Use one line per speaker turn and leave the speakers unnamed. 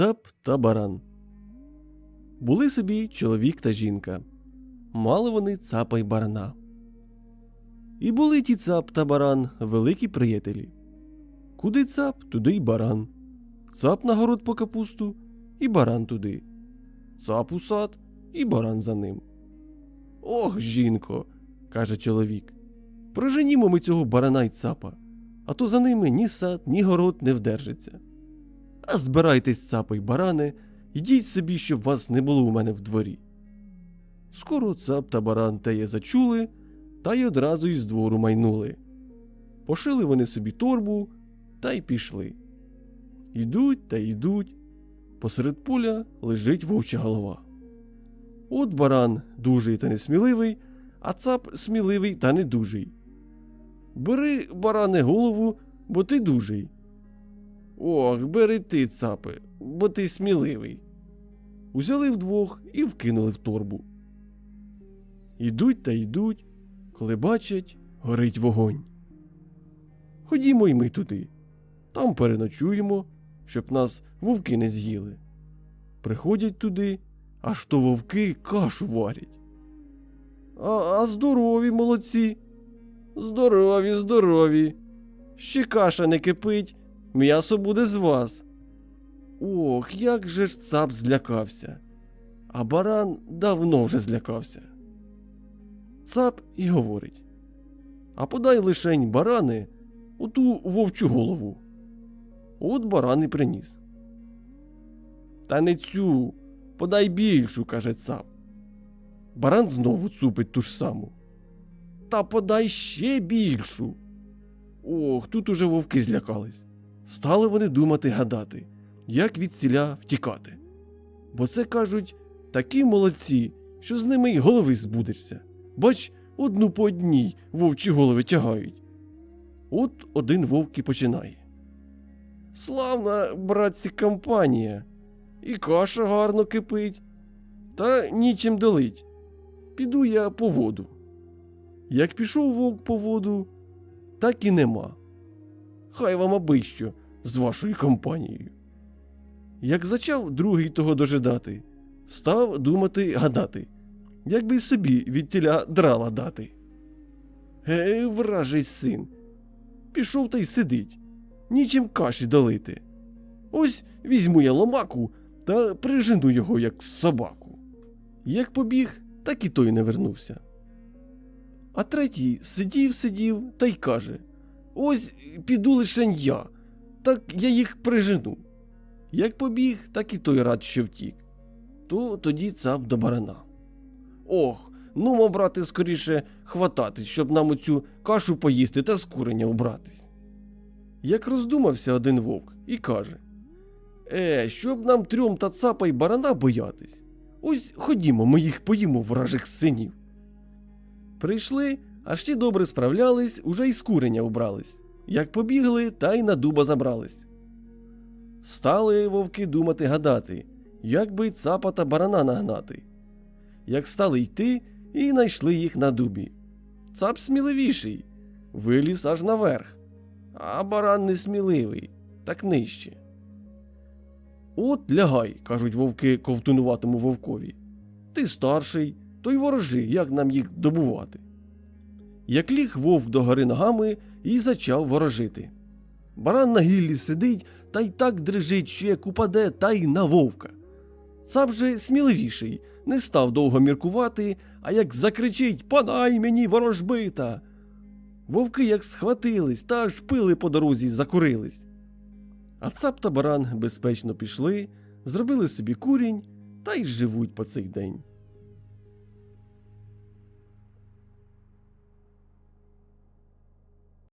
Цап та баран. Були собі чоловік та жінка. Мали вони цапа й барана. І були ті цап та баран великі приятелі. Куди цап, туди й баран. Цап на город по капусту, і баран туди. Цап у сад, і баран за ним. Ох, жінко, каже чоловік. Проженімо ми цього барана й цапа, а то за ними ні сад, ні город не вдержиться. А збирайтесь, цапи й барани, йдіть собі, щоб вас не було у мене в дворі. Скоро цап та баран теє зачули, та й одразу із двору майнули. Пошили вони собі торбу та й пішли. Йдуть та йдуть. Посеред поля лежить вовча голова. От баран дужий та несміливий, а цап сміливий та недужий. Бери, баране, голову, бо ти дужий. Ох, бери ти, цапи, бо ти сміливий. Узяли вдвох і вкинули в торбу. Йдуть та йдуть, коли бачать, горить вогонь. Ходімо й ми туди. Там переночуємо, щоб нас вовки не з'їли. Приходять туди, аж то вовки кашу варять. А, а здорові молодці. Здорові, здорові. Ще каша не кипить, м'ясо буде з вас. Ох, як же ж цап злякався. А баран давно вже злякався. Цап і говорить: А подай лишень барани у ту вовчу голову. От баран і приніс. Та не цю, подай більшу, каже цап. Баран знову цупить ту ж саму. Та подай ще більшу. Ох, тут уже вовки злякались. Стали вони думати гадати, як від ціля втікати. Бо це кажуть такі молодці, що з ними й голови збудешся. Бач, одну по одній вовчі голови тягають. От один вовк і починає. Славна, братці, компанія, і каша гарно кипить, та нічим долить. Піду я по воду. Як пішов вовк по воду, так і нема. Хай вам аби що з вашою компанією. Як зачав другий того дожидати, став думати гадати, як би й собі від тіля драла дати. Ге, вражий син. Пішов та й сидить, нічим каші долити. Ось візьму я ломаку та прижену його, як собаку. Як побіг, так і той не вернувся. А третій сидів, сидів та й каже: Ось піду лишень я, так я їх прижену. Як побіг, так і той рад, що втік. То тоді цап до барана. Ох, ну мо, брате, скоріше хвататись, щоб нам оцю кашу поїсти та з куреня убратись. Як роздумався один вовк і каже: Е, щоб нам трьом та цапа й барана боятись. Ось ходімо, ми їх поїмо вражих синів. Прийшли, аж ті добре справлялись, уже й з куреня убрались. Як побігли, та й на дуба забрались. Стали вовки думати гадати, як би цапа та барана нагнати. Як стали йти, і знайшли їх на дубі. Цап сміливіший, виліз аж наверх, а баран несміливий, так нижче. От лягай, кажуть вовки ковтунуватому вовкові. Ти старший, то й ворожи, як нам їх добувати. Як ліг вовк до гори ногами і зачав ворожити. Баран на гіллі сидить та й так дрижить, що як упаде, та й на вовка. Цап же сміливіший, не став довго міркувати, а як закричить Подай мені ворожбита. Вовки як схватились та аж пили по дорозі закурились. А цап та баран безпечно пішли, зробили собі курінь та й живуть по цей день.